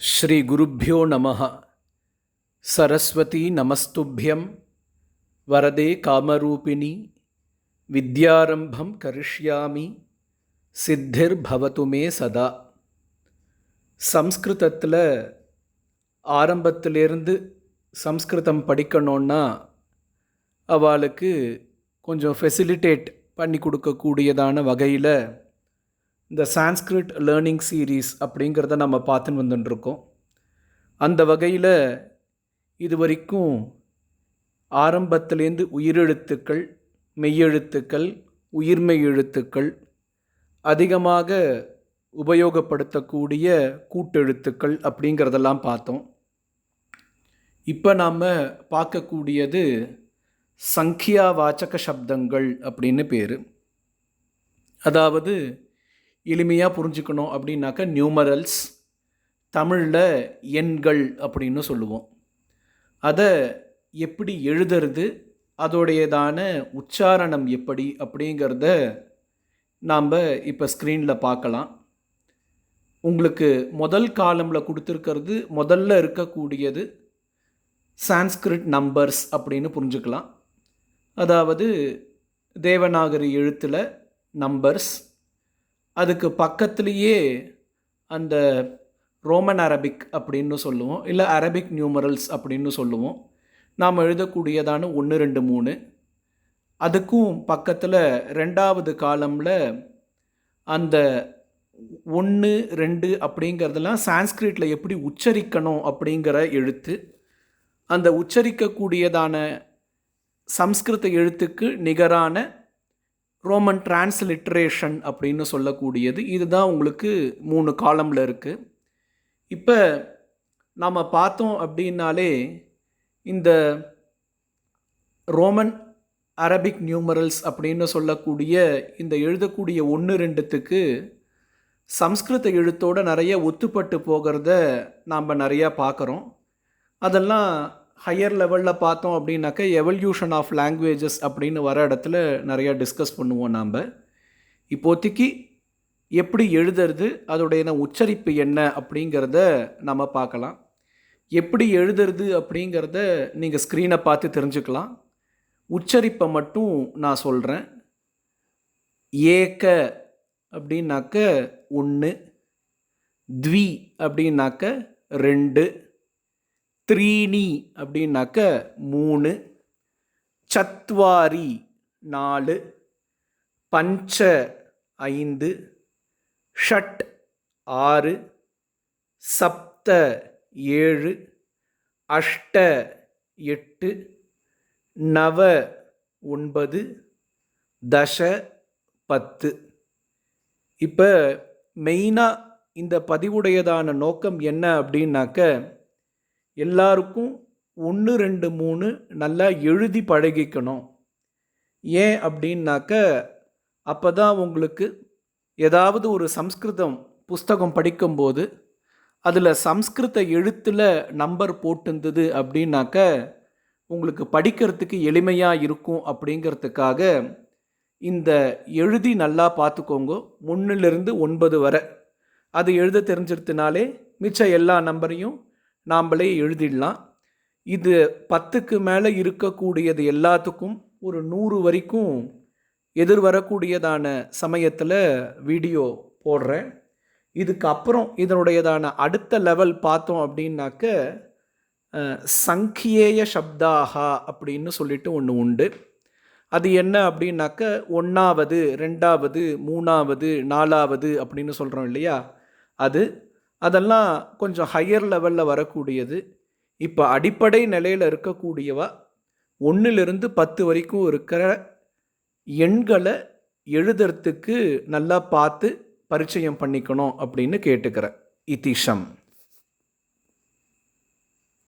ஸ்ரீ குருப்பியோ நம சரஸ்வதி நமஸ்துபியம். வரதே காமரூபிணி. வித்யாரம்பம் கரிஷ்யாமி. சித்திர் பவதுமே சதா. சம்ஸ்கிருதத்தில் ஆரம்பத்திலேருந்து சம்ஸ்கிருதம் படிக்கணுன்னா அவளுக்கு கொஞ்சம் ஃபெசிலிட்டேட் பண்ணி கொடுக்கக்கூடியதான வகையில் இந்த சான்ஸ்கிரிட் லேர்னிங் சீரீஸ் அப்படிங்கிறத நம்ம பார்த்துன்னு வந்துட்டுருக்கோம். அந்த வகையில் இது வரைக்கும் ஆரம்பத்திலேருந்து உயிரெழுத்துக்கள் மெய்யெழுத்துக்கள் உயிர்மெய் எழுத்துக்கள் அதிகமாக உபயோகப்படுத்தக்கூடிய கூட்டெழுத்துக்கள் அப்படிங்கிறதெல்லாம் பார்த்தோம். இப்போ நாம் பார்க்கக்கூடியது சங்கியா வாச்சக சப்தங்கள் அப்படின்னு பேர். அதாவது எளிமையாக புரிஞ்சுக்கணும் அப்படின்னாக்கா நியூமரல்ஸ் தமிழில் எண்கள் அப்படின்னு சொல்லுவோம். அதை எப்படி எழுதுறது அதோடையதான உச்சாரணம் எப்படி அப்படிங்கிறத நாம் இப்போ ஸ்க்ரீனில் பார்க்கலாம். உங்களுக்கு முதல் காலமில் கொடுத்துருக்கிறது முதல்ல இருக்கக்கூடியது சான்ஸ்கிரிட் நம்பர்ஸ் அப்படின்னு புரிஞ்சுக்கலாம். அதாவது தேவநாகரி எழுத்தில் நம்பர்ஸ் அதுக்கு பக்கத்துலேயே அந்த ரோமன் அரபிக் அப்படின்னு சொல்லுவோம் இல்லை அரபிக் நியூமரல்ஸ் அப்படின்னு சொல்லுவோம். நாம் எழுதக்கூடியதான ஒன்று ரெண்டு மூணு. அதுக்கும் பக்கத்தில் ரெண்டாவது காலமில் அந்த ஒன்று ரெண்டு அப்படிங்கிறதெல்லாம் சான்ஸ்கிரிட்டில் எப்படி உச்சரிக்கணும் அப்படிங்கிற எழுத்து. அந்த உச்சரிக்கக்கூடியதான சம்ஸ்கிருத எழுத்துக்கு நிகரான ரோமன் டிரான்ஸ்லிட்ரேஷன் அப்படின்னு சொல்லக்கூடியது. இதுதான் உங்களுக்கு மூணு காலமில் இருக்குது இப்போ நாம் பார்த்தோம் அப்படின்னாலே இந்த ரோமன் அரபிக் நியூமரல்ஸ் அப்படின்னு சொல்லக்கூடிய இந்த எழுதக்கூடிய ஒன்று ரெண்டுத்துக்கு சம்ஸ்கிருத எழுத்தோடு நிறைய ஒத்துப்பட்டு போகிறத நாம் நிறையா பார்க்குறோம். அதெல்லாம் ஹையர் லெவலில் பார்த்தோம் அப்படின்னாக்கா எவல்யூஷன் ஆஃப் லாங்குவேஜஸ் அப்படின்னு வர இடத்துல நிறையா டிஸ்கஸ் பண்ணுவோம் நாம். இப்போதைக்கு எப்படி எழுதுறது அதோடைய உச்சரிப்பு என்ன அப்படிங்கிறத நம்ம பார்க்கலாம். எப்படி எழுதுறது அப்படிங்கிறத நீங்கள் ஸ்க்ரீனை பார்த்து தெரிஞ்சுக்கலாம். உச்சரிப்பை மட்டும் நான் சொல்கிறேன் ஏக்க அப்படின்னாக்க ஒன்று த்வி அப்படின்னாக்க ரெண்டு த்ரீனி அப்படின்னாக்க மூணு சத்வாரி நாலு பஞ்ச ஐந்து ஷட் ஆறு சப்த ஏழு அஷ்ட எட்டு நவ ஒன்பது தச பத்து. இப்போ மெயினாக இந்த பதிவுடையதான நோக்கம் என்ன அப்படின்னாக்க எல்லாருக்கும் ஒன்று ரெண்டு மூணு நல்லா எழுதி பழகிக்கணும். ஏன் அப்படின்னாக்க அப்போ தான் உங்களுக்கு ஏதாவது ஒரு சம்ஸ்கிருதம் புஸ்தகம் படிக்கும்போது அதில் சம்ஸ்கிருத எழுத்தில் நம்பர் போட்டிருந்தது அப்படின்னாக்க உங்களுக்கு படிக்கிறதுக்கு எளிமையாக இருக்கும் அப்படிங்கிறதுக்காக இந்த எழுதி நல்லா பார்த்துக்கோங்க. ஒன்றுலேருந்து ஒன்பது வரை. அது எழுத தெரிஞ்சிருத்தினாலே மிச்ச எல்லா நம்பரையும் நாம்ளே எழுதிடலாம். இது பத்துக்கு மேலே இருக்கக்கூடியது எல்லாத்துக்கும் ஒரு நூறு வரைக்கும் எதிர் வரக்கூடியதான சமயத்தில் வீடியோ போடுறேன். இதுக்கு அப்புறம் இதனுடையதான அடுத்த லெவல் பார்த்தோம் அப்படின்னாக்க சங்கியேய சப்தாகா அப்படின்னு சொல்லிட்டு ஒன்று உண்டு. அது என்ன அப்படின்னாக்க ஒன்றாவது ரெண்டாவது மூணாவது நாலாவது அப்படின்னு சொல்கிறோம் இல்லையா? அது அதெல்லாம் கொஞ்சம் ஹையர் லெவலில் வரக்கூடியது. இப்போ அடிப்படை நிலையில் இருக்கக்கூடியவா ஒன்றிலிருந்து பத்து வரைக்கும் இருக்கிற எண்களை எழுதுறதுக்கு நல்லா பார்த்து பரிச்சயம் பண்ணிக்கணும் அப்படின்னு கேட்டுக்கிறேன். இதிஷம்.